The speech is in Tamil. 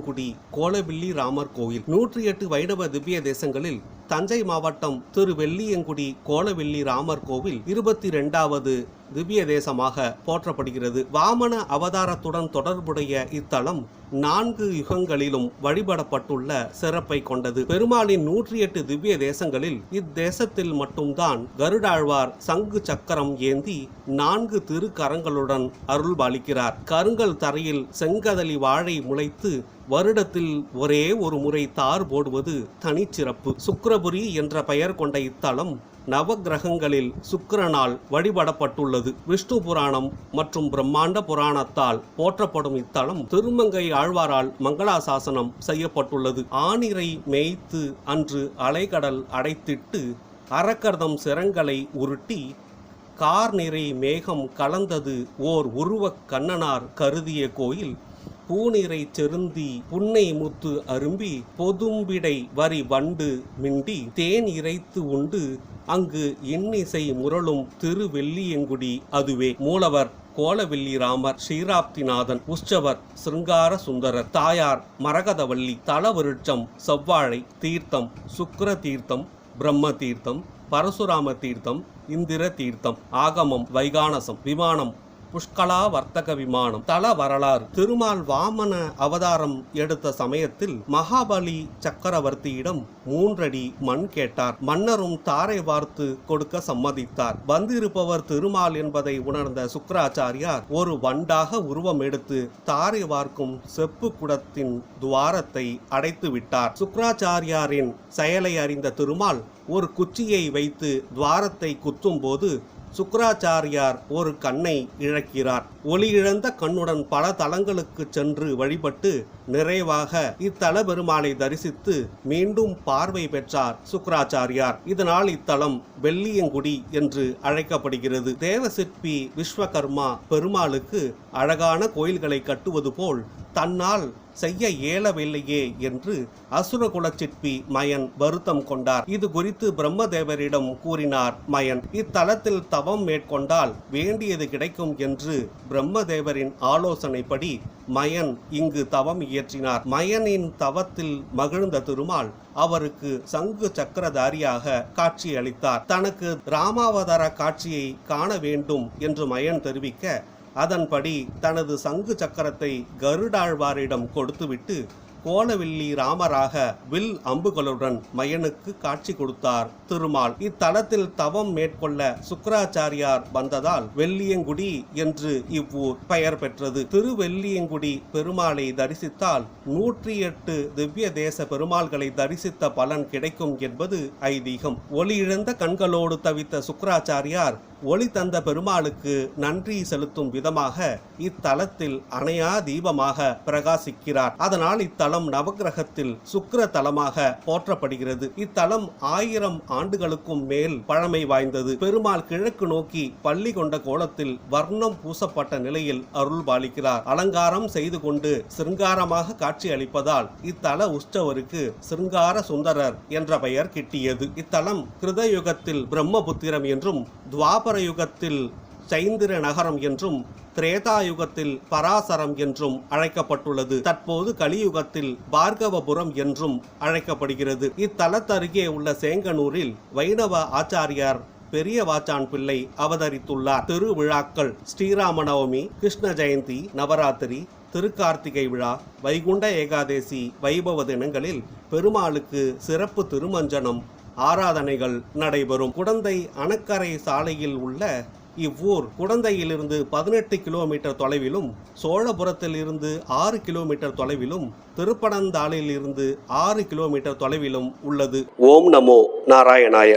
வெள்ளியங்குடி கோலவில்லி ராமர் கோயில் நூற்றி எட்டு வைணவ திவ்ய தேசங்களில் தஞ்சை மாவட்டம் திரு வெள்ளியங்குடி கோலவெள்ளி ராமர் கோவில் இருபத்தி ரெண்டாவது திவ்ய தேசமாக போற்றப்படுகிறது. வாமன அவதாரத்துடன் தொடர்புடைய இத்தலம் நான்கு யுகங்களிலும் வழிபடப்பட்டுள்ள சிறப்பை கொண்டது. பெருமாளின் நூற்றி எட்டு திவ்ய தேசங்களில் இத்தேசத்தில் மட்டும்தான் கருடாழ்வார் சங்கு சக்கரம் ஏந்தி நான்கு திருக்கரங்களுடன் அருள்பாலிக்கிறார் கருங்கல் தரையில் செங்கதலி வாழை முளைத்து வருடத்தில் ஒரே ஒரு முறை தார் போடுவது தனிச்சிறப்பு. சுக்கிரபுரி என்ற பெயர் கொண்ட இத்தலம் நவக்கிரகங்களில் சுக்கிரனால் வழிபடப்பட்டுள்ளது. விஷ்ணு புராணம் மற்றும் பிரம்மாண்ட புராணத்தால் போற்றப்படும் இத்தலம் திருமங்கை ஆழ்வாரால் மங்களாசாசனம் செய்யப்பட்டுள்ளது. ஆணிரை மேய்த்து அன்று அலைகடல் அடைத்திட்டு அரக்கர்தம் சிரங்களை உருட்டி கார் நிறை மேகம் கலந்தது ஓர் உருவக் கண்ணனார் கருதிய கோயில் பூநிறை செருந்தி புன்னை முத்து அரும்பி பொதும்பிடை வரி வண்டு மிண்டி தேன் இறைத்து உண்டு. அங்கு இன்னிசை முரளும் திருவெள்ளியங்குடி அதுவே. மூலவர் கோலவெல்லி ராமர் ஸ்ரீராப்திநாதன் உற்சவர் சிருங்கார சுந்தரர் தாயார் மரகதவள்ளி தலவருட்சம் செவ்வாழை தீர்த்தம் சுக்கர தீர்த்தம் பிரம்ம தீர்த்தம் பரசுராம தீர்த்தம் இந்திர தீர்த்தம் ஆகமம் வைகானசம் விமானம் புஷ்கலா வர்த்தக விமானம் தல வரலாறு திருமால் வாமன அவதாரம் எடுத்த சமயத்தில் மகாபலி சக்கரவர்த்தியிடம் மூன்றடி மண் கேட்டார். மன்னரும் தாரை வார்த்து கொடுக்க சம்மதித்தார். வந்திருப்பவர் திருமால் என்பதை உணர்ந்த சுக்கராச்சாரியார் ஒரு வண்டாக உருவம் எடுத்து தாரை வார்க்கும் செப்பு குடத்தின் துவாரத்தை அடைத்து விட்டார். சுக்கராச்சாரியாரின் செயலை அறிந்த திருமால் ஒரு குச்சியை வைத்து துவாரத்தை குத்தும்போது சுக்கராச்சாரியார் ஒரு கண்ணை இழக்கிறார். ஒளி இழந்த கண்ணுடன் பல தலங்களுக்கு சென்று வழிபட்டு நிறைவாக இத்தல பெருமானை தரிசித்து மீண்டும் பார்வை பெற்றார் சுக்கராச்சாரியார். இதனால் இத்தலம் வெள்ளியங்குடி என்று அழைக்கப்படுகிறது. தேவ சிற்பி விஸ்வகர்மா பெருமாளுக்கு அழகான கோயில்களை கட்டுவது போல் தன்னால் செய்ய இயலவில்லையே என்று அசுரகுல சிற்பி மயன் வருத்தம் கொண்டார். இது குறித்து பிரம்மதேவரிடம் கூறினார் மயன் இத்தலத்தில் தவம் மேற்கொண்டால் வேண்டியது கிடைக்கும் என்று பிரம்மதேவரின் ஆலோசனைப்படி மயன் இங்கு தவம் இயற்றினார். மயனின் தவத்தில் மகிழ்ந்த திருமால் அவருக்கு சங்கு சக்கரதாரியாக காட்சியளித்தார். தனக்கு ராமாவதார காட்சியை காண வேண்டும் என்று மயன் தெரிவிக்க அதன்படி தனது சங்கு சக்கரத்தை கருடாழ்வாரிடம் கொடுத்துவிட்டு கோலவில்லி ராமராக வில் அம்புகளுடன் மயனுக்கு காட்சி கொடுத்தார். திருமால் இத்தலத்தில் தவம் மேற்கொள்ள சுக்கராச்சாரியார் வந்ததால் வெள்ளியங்குடி என்று இவ்வூர் பெயர் பெற்றது. திருவெள்ளியங்குடி பெருமாளை தரிசித்தால் நூற்றி எட்டு திவ்ய தேச பெருமாள்களை தரிசித்த பலன் கிடைக்கும் என்பது ஐதீகம். ஒளி இழந்த கண்களோடு தவித்த சுக்கராச்சாரியார் ஒளி தந்த பெருமாளுக்கு நன்றி செலுத்தும் விதமாக இத்தலத்தில் அணையா தீபமாக பிரகாசிக்கிறார். அதனால் இத்தலம் நவக்கிரகத்தில் சுக்கிர தலமாக போற்றப்படுகிறது. இத்தலம் ஆயிரம் ஆண்டுகளுக்கும் மேல் பழமை வாய்ந்தது. பெருமாள் கிழக்கு நோக்கி பள்ளி கொண்ட கோலத்தில் வர்ணம் பூசப்பட்ட நிலையில் அருள் பாலிக்கிறார். அலங்காரம் செய்து கொண்டு சிருங்காரமாக காட்சி அளிப்பதால் இத்தல உற்சவருக்கு சிருங்கார சுந்தரர் என்ற பெயர் கிட்டியது. இத்தலம் கிருதயுகத்தில் பிரம்மபுத்திரம் என்றும் துவாபர யுகத்தில் சைந்திர நகரம் என்றும் திரேதாயுகத்தில் பராசரம் என்றும் அழைக்கப்பட்டுள்ளது. தற்போது கலியுகத்தில் பார்கவபுரம் என்றும் அழைக்கப்படுகிறது. இத்தலத்தருகே உள்ள சேங்கனூரில் வைணவ ஆச்சாரியார் பெரிய வாச்சான் பிள்ளை அவதரித்துள்ளார். திருவிழாக்கள் ஸ்ரீராம நவமி கிருஷ்ண ஜெயந்தி நவராத்திரி திருக்கார்த்திகை விழா வைகுண்ட ஏகாதேசி வைபவ தினங்களில் பெருமாளுக்கு சிறப்பு திருமஞ்சனம் ஆராதனைகள் நடைபெறும். குடந்தை அணக்கரை சாலையில் உள்ள இவ்வூர் குடந்தையிலிருந்து பதினெட்டு கிலோமீட்டர் தொலைவிலும் சோழபுரத்தில் இருந்து ஆறு கிலோமீட்டர் தொலைவிலும் திருப்பனந்தாளிலிருந்து ஆறு கிலோமீட்டர் தொலைவிலும் உள்ளது. ஓம் நமோ நாராயணாய.